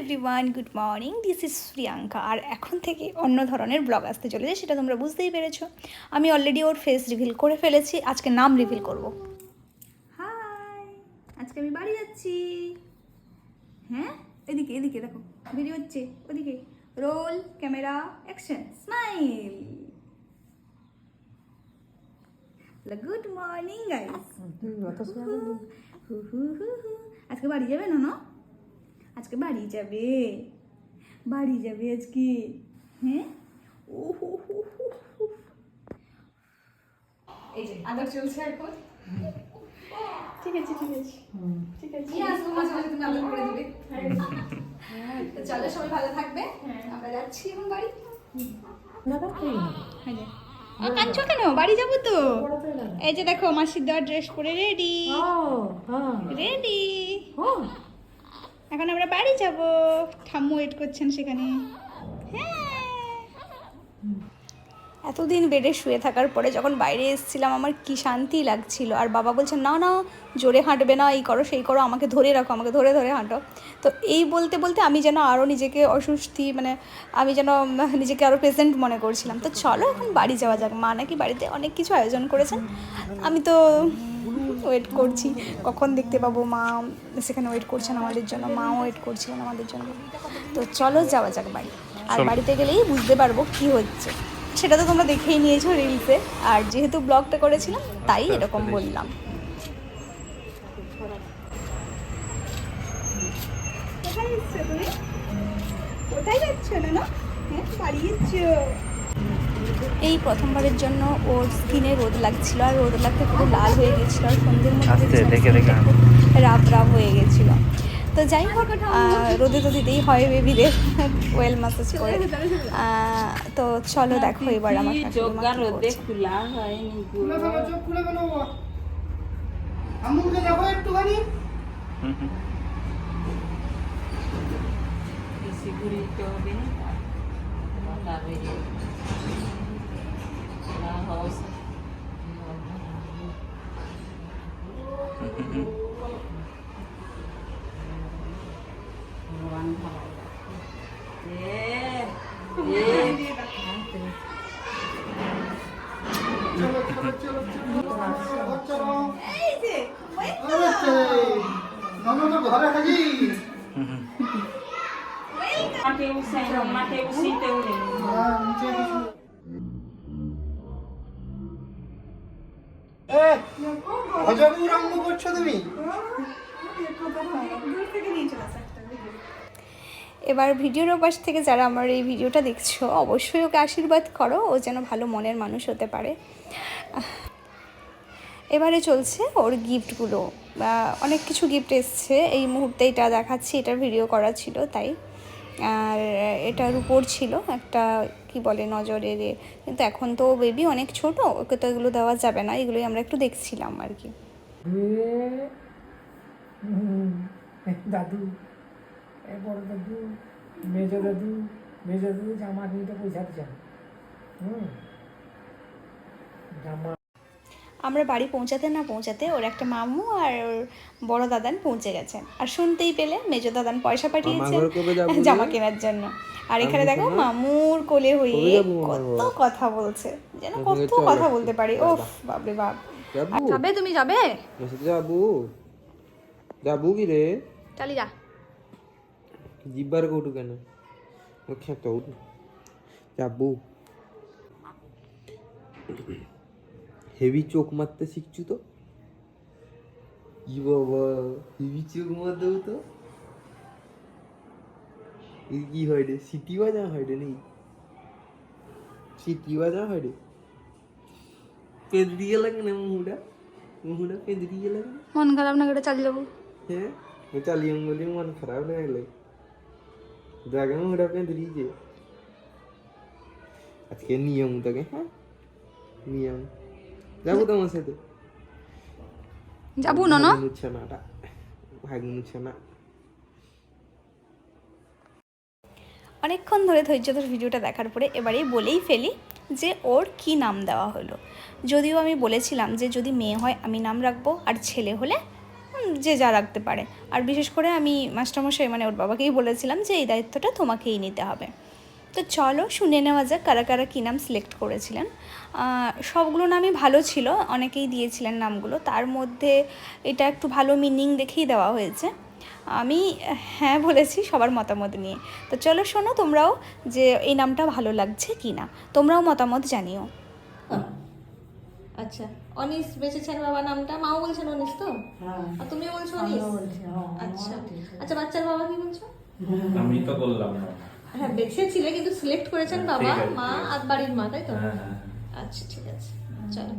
Everyone good morning this is Priyanka আর এখন থেকে অন্য ধরনের ব্লগ আসতে চলেছে সেটা তোমরা বুঝতেই পেরেছ। আমি অলরেডি ওর ফেস রিভিল করে ফেলেছি আজকে নাম রিভিল করব। হাই আজকে আমি বাড়ি যাচ্ছি। হ্যাঁ? এদিকে এদিকে দেখো ভিডিও হচ্ছে ওদিকে। Roll camera action smile good morning guys আজকে বাড়ি যাবে না না আজকে বাড়ি যাবে। বাড়ি যাবে আজকে। হ্যাঁ? ও হু হু হু হু। এই যে আদর চলছে এখন। ঠিক আছে ঠিক আছে। ঠিক আছে। আসব মাঝে মাঝে তুমি আদর করে দিবে। তো চলো সবাই ভালো থাকবে। আমরা যাচ্ছি এখন বাড়ি। হ্যাঁ কেন? বাড়ি যাব তো। এই যে দেখো মাসির দেওয়া ড্রেস পরে রেডি রেডি এখন আমরা বাড়ি যাব। ঠাম্মু ওয়েট করছেন সেখানে। হ্যাঁ। এতদিন বেডে শুয়ে থাকার পরে যখন বাইরে এসেছিলাম, আমার কি শান্তি লাগছিল। আর বাবা বলছেন না না, জোরে হাঁটবে না, এই করো, সেই করো, আমাকে ধরে রাখো, আমাকে ধরে ধরে হাঁটো। তো এই বলতে বলতে আমি যেন আরও নিজেকে অসুস্থি মানে আমি যেন নিজেকে আরও প্রেজেন্ট মনে করছিলাম। তো চলো এখন বাড়ি যাওয়া যাক। মা নাকি বাড়িতে অনেক কিছু আয়োজন করেছেন। আমি তো ওয়েট করছি। কখন দেখতে পাবো? মা সেখানে ওয়েট করছেন আমাদের জন্য মাও ওয়েট করছিলেন আমাদের জন্য। তো চলো যাওয়া যাক বাড়ি। আর বাড়িতে গেলেই বুঝতে পারব কি হচ্ছে। সেটা তো তোমরা দেখেই নিয়েছো রিলসে আর যেহেতু ব্লগটা করেছিলাম তাই এরকম বললাম। কোথায় যাচ্ছ না হ্যাঁ বাড়ি এই প্রথমবারের জন্য ওর স্কিনে রোদ লাগছিল আর রোদ লাগতে পুরো লাল হয়ে গেছিল আর সন্ধ্যের মধ্যে রাব রাব হয়ে গেছিল তো যাই হোক রোদে তো দিতেই হয় বেবিদের ওয়েল ম্যাসাজ করে। তো চলো দেখো এবার আমার একটুখানি। বেশি ঘুরিতে হবে না ঠান্ডা হয়ে যাবে। না হওয়া সে- ভগবান ভালো এবার ভিডিওর পাশ থেকে যারা আমার এই ভিডিওটা দেখছ, অবশ্যই ওকে আশীর্বাদ করো, ও যেন ভালো মনের মানুষ হতে পারে। এবারে চলছে ওর গিফটগুলো অনেক কিছু গিফট এসছে। এই মুহূর্তে এটা দেখাচ্ছি এটার ভিডিও করা ছিল, তাই। আর এটার উপর ছিল একটা কি বলে, নজরে রে। কিন্তু এখন তো বেবি অনেক ছোট, ওকে তো এগুলো দেওয়া যাবে না, এগুলোই আমরা একটু দেখছিলাম আর কি। দাদু বড় দাদু, মেজ দাদু মেজ দাদু, জামা পয়সা দিচ্ছেন হুম, জামা আমরা বাড়ি পৌঁছাতে না পৌঁছাতে ওর একটা মামু আর ওর বড় দাদান পৌঁছে গেছেন আর শুনতেই পেলে মেজো দাদান পয়সা পাঠিয়েছে? জামা কেনার জন্য। আর এখানে দেখো মামুর কোলে হয়ে কত কথা বলছে। যেন কত কথা বলতে পারি। ওফ বাপরে বাপ। যাবে? তুমি যাবে? যাব। যাব কি রে? চালি যা। জিব্বার কৌটু কেন? খেতে যাব। হেভি চোখ মারতে শিখছু তো? কি বাবা হেভি চোখ মারতেও তো? কি হয় রে? সিটি বাজা হয় রে নেই সিটি বাজা হয় রে? পেঁদড়িয়ে লাগে না মুহুটা মুহুটা পেঁদড়িয়ে লাগে মন খারাপ না করে চালিয়ে যাব। হ্যাঁ? চালিয়ে বলি মন খারাপ না লাগলে দেখে মুহুটা পেঁদড়িয়ে আজকে নিয়ম তোকে হ্যাঁ? নিয়ম। যাব তোমার সাথে। যাব না না। অনেকক্ষণ ধরে ধৈর্য ধরে ভিডিওটা দেখার পরে এবারে বলেই ফেলি যে ওর কি নাম দেওয়া হলো। যদিও আমি বলেছিলাম যে যদি মেয়ে হয় আমি নাম রাখব আর ছেলে হলে যে যা রাখতে পারে। আর বিশেষ করে আমি মাস্টারমশাই মানে ওর বাবাকেই বলেছিলাম যে এই দায়িত্বটা তোমাকেই নিতে হবে। তো চলো শুনে নেওয়া যাক কারা কারা কী নাম সিলেক্ট করেছিলেন। সবগুলো নামই ভালো ছিল অনেকেই দিয়েছিলেন নামগুলো। তার মধ্যে এটা একটু ভালো মিনিং দেখেই দেওয়া হয়েছে। আমি হ্যাঁ বলেছি সবার মতামত নিয়ে। তো চলো শোনো তোমরাও যে এই নামটা ভালো লাগছে কি না। তোমরাও মতামত জানিও। আচ্ছা অনিস বেঁচেছেন বাবা নামটা? মাও বলছেন অনিস তো? হ্যাঁ। আর তুমিও বলছো অনিস? হ্যাঁ, আচ্ছা। আচ্ছা বাচ্চার বাবা কি বলছো? আমি তো বললাম না। হ্যাঁ বেঁচেছিলে কিন্তু সিলেক্ট করেছেন হ্যাঁ, বাবা মা আর বাড়ির মা তাই তো? হ্যাঁ হ্যাঁ আচ্ছা ঠিক আছে। চলো।